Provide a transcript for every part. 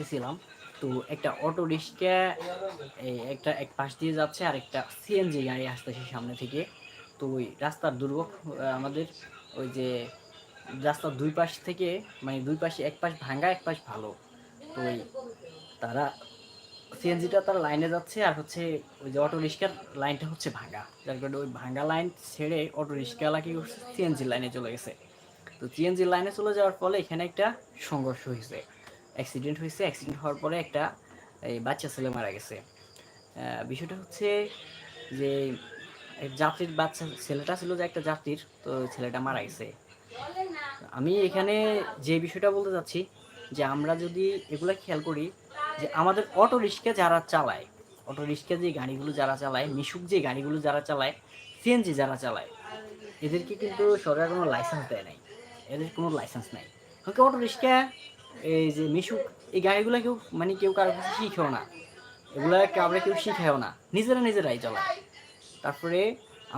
আসতেছিলাম তো একটা auto rickshaw, এই একটা এক পাশ দিয়ে যাচ্ছে, আর একটা সিএনজি গাড়ি আসতেছে সামনে থেকে। তো ওই রাস্তার দুর্ভোগ আমাদের ওই যে রাস্তার দুই পাশ থেকে মানে দুই পাশে এক পাশ ভাঙ্গা, এক পাশ ভালো। তো ওই তারা সিএনজিটা তার লাইনে যাচ্ছে, আর হচ্ছে ওই যে অটো রিক্সার লাইনটা হচ্ছে ভাঙ্গা। যার কারণে ওই ভাঙ্গা লাইন ছেড়ে অটো রিক্সাওয়ালা কি করছে সিএনজি লাইনে চলে গেছে। তো সিএনজি লাইনে চলে যাওয়ার ফলে এখানে একটা সংঘর্ষ হয়েছে। অ্যাক্সিডেন্ট হয়েছে অ্যাক্সিডেন্ট হওয়ার পরে একটা, এই বাচ্চা ছেলে মারা গেছে। বিষয়টা হচ্ছে যে যাত্রীর বাচ্চা, ছেলেটা ছিল যে একটা যাত্রীর, তো ছেলেটা মারা গেছে। আমি এখানে যে বিষয়টা বলতে চাচ্ছি, যে আমরা যদি এগুলা খেয়াল করি, যে আমাদের অটো রিক্সা যারা চালায়, অটো রিক্সা যে গাড়িগুলো যারা চালায়, মিশুক যে গাড়িগুলো যারা চালায় সিএনজি যারা চালায়, এদেরকে কিন্তু সরকার কোনো লাইসেন্স দেয় নাই। এদের কোনো লাইসেন্স নাই। কারণ অটো রিক্সা এই যে মিশুক, এই গাড়িগুলো কেউ মানে কেউ কারও কাছে শিখেও না। এগুলা আমরা কেউ শিখায়ও না। নিজেরা নিজেরাই চালায়। তারপরে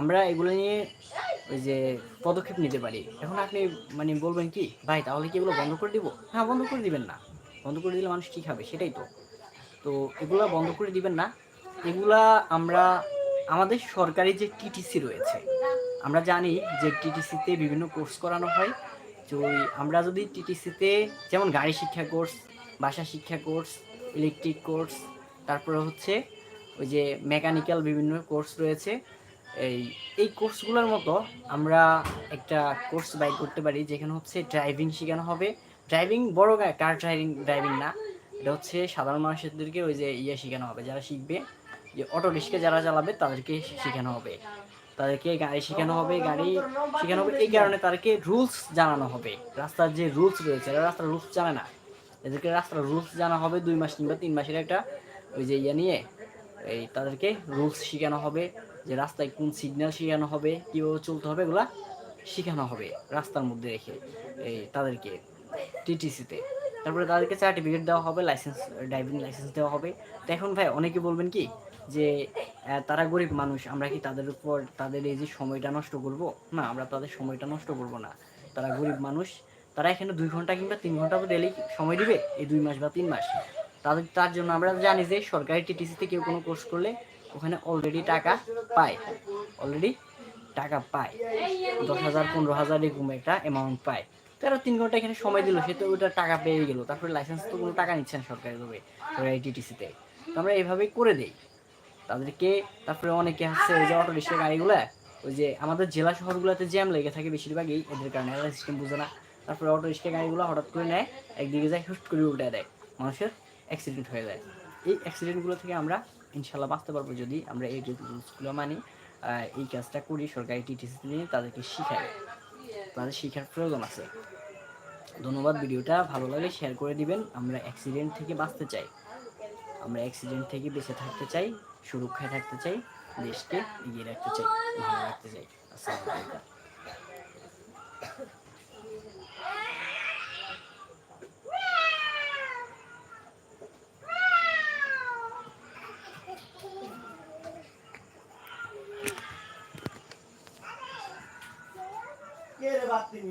আমরা এগুলো নিয়ে ওই যে পদক্ষেপ নিতে পারি। এখন আপনি মানে বলবেন কি, ভাই, তাহলে কি এগুলো বন্ধ করে দিব? হ্যাঁ বন্ধ করে দিবেন না। বন্ধ করে দিলে মানুষ কি খাবে? সেটাই তো। তো এগুলা বন্ধ করে দিবেন না। এগুলা আমরা, আমাদের সরকারি যে টিটিসি রয়েছে, আমরা জানি যে টিটিসিতে বিভিন্ন কোর্স করানো হয়। তো আমরা যদি টিটিসিতে যেমন গাড়ি শিক্ষা কোর্স ভাষা শিক্ষা কোর্স ইলেকট্রিক কোর্স তারপরে হচ্ছে ওই যে মেকানিক্যাল বিভিন্ন কোর্স রয়েছে। এই এই কোর্সগুলোর মতো আমরা একটা কোর্স বাই করতে পারি যেখানে হচ্ছে ড্রাইভিং শেখানো হবে। ড্রাইভিং বড় কার ড্রাইভিং ড্রাইভিং না। এটা হচ্ছে সাধারণ মানুষদেরকে ওই যে ইয়ে শেখানো হবে, যারা শিখবে। যে অটো রিক্সা যারা চালাবে তাদেরকে শেখানো হবে। তাদেরকে গাড়ি শেখানো হবে গাড়ি শেখানো হবে। এই কারণে তাদেরকে রুলস জানানো হবে। রাস্তার যে রুলস রয়েছে, এরা রাস্তার রুলস জানে না। এদেরকে রাস্তার রুলস জানা হবে দুই মাস কিংবা তিন মাসের একটা ওই যে ইয়ে নিয়ে, এই তাদেরকে রুলস শেখানো হবে যে রাস্তায় কোন সিগন্যাল শেখানো হবে, কীভাবে চলতে হবে, এগুলা শেখানো হবে রাস্তার মধ্যে রেখে, এই তাদেরকে টিটিসিতে তারপরে তাদেরকে সার্টিফিকেট দেওয়া হবে লাইসেন্স ড্রাইভিং লাইসেন্স দেওয়া হবে। তো এখন ভাই, অনেকে বলবেন কি যে তারা গরিব মানুষ, আমরা কি তাদের উপর, তাদের এই যে সময়টা নষ্ট করব? না, আমরা তাদের সময়টা নষ্ট করব না। তারা গরিব মানুষ, তারা এখানে দুই ঘণ্টা কিংবা তিন ঘণ্টা তো ডেলি সময় দিবে, এই দুই মাস বা তিন মাস। তাদের, তার জন্য আমরা জানি যে সরকারি টিটিসিতে কেউ কোনো কোর্স করলে ওখানে অলরেডি টাকা পায়। অলরেডি টাকা পায়। দশ হাজার, পনেরো হাজার এরকম একটা অ্যামাউন্ট পায়। তারা তিন ঘণ্টা এখানে সময় দিল, সে তো ওটা টাকা পেয়ে গেল। তারপরে লাইসেন্স তো কোনো টাকা নিচ্ছে না সরকারিভাবে, সরকারি টিটিসিতে তো। আমরা এইভাবেই করে দেই। তাদেরকে, তারপরে অনেকে হচ্ছে ওই যে অটো রিক্সা গাড়িগুলো, ওই যে আমাদের জেলা শহরগুলোতে জ্যাম লেগে থাকে বেশিরভাগই, এদের কারণে এরা সিস্টেম বুঝে না। তারপরে অটো রিক্সা গাড়িগুলো হঠাৎ করে নেয়, একদিকে যায় হুট করে উল্টে দেয়, মানুষের অ্যাক্সিডেন্ট হয়ে যায়। এই অ্যাক্সিডেন্টগুলো থেকে আমরা ইনশাল্লাহ বাঁচতে পারব যদি আমরা এই রুলসগুলো মানি এই কাজটা করি, সরকারি টিটিসি নিয়ে তাদেরকে শিখাই। তাদের শিখার প্রয়োজন আছে। ধন্যবাদ, ভিডিওটা ভালো লাগলে শেয়ার করে দিবেন। আমরা অ্যাক্সিডেন্ট থেকে বাঁচতে চাই। আমরা অ্যাক্সিডেন্ট থেকে বেঁচে থাকতে চাই, সুরক্ষায় থাকতে চাই, দেশকে এগিয়ে রাখতে চাই, ভালো রাখতে চাই। আলাইকুম।